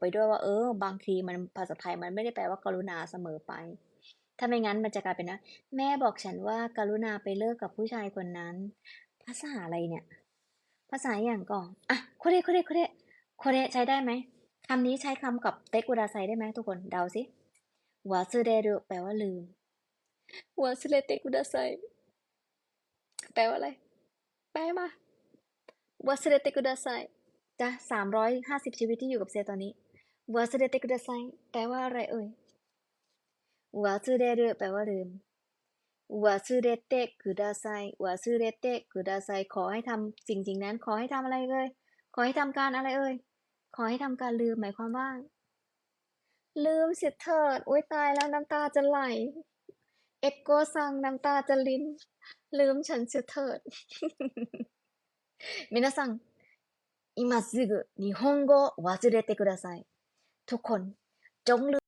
ไปด้วยว่าเออ บางทีมันภาษาไทยมันไม่ได้แปลว่ากรุณาเสมอไป ถ้าไม่งั้นมันจะกลายเป็นนะ แม่บอกฉันว่าการุณาไปเลิกกับผู้ชายคนนั้น ภาษาอะไรเนี่ย ภาษาอย่างก่อนอะโคเรโคเรโคเรโคเรใช้ได้ไหมคำนี้ใช้คำกับเตกุดาไซได้ไหมทุกคนเดาสิวาซึเรรุแปลว่าลืมวาซึเรเตกุดาไซแปลว่าอะไร แปลมาวาซึเรเตกุดาไซจ้ะสามร้อยห้าสิบชีวิตที่อยู่กับเซตอนนี้ วาซึเรเตกุดาไซแปลว่าอะไรเอ่ยวาซึเรรุแปลว่าลืม วาซึเรเตะกุดาไซวาซึเรเตะกุดาไซขอให้ทำสิ่งสิ่งนั้น ขอให้ทำอะไรเอ่ยขอให้ทำการอะไรเอ่ยขอให้ทำการลืมหมายความว่า ลืมเสียเถิดอุ้ยตายแล้วน้ำตาจะไหล เอ็กโกซังน้ำตาจะลิ้น ลืมฉันเสียเถิด มินาซัง今すぐ日本語を忘れてください ทุกคนจงลืม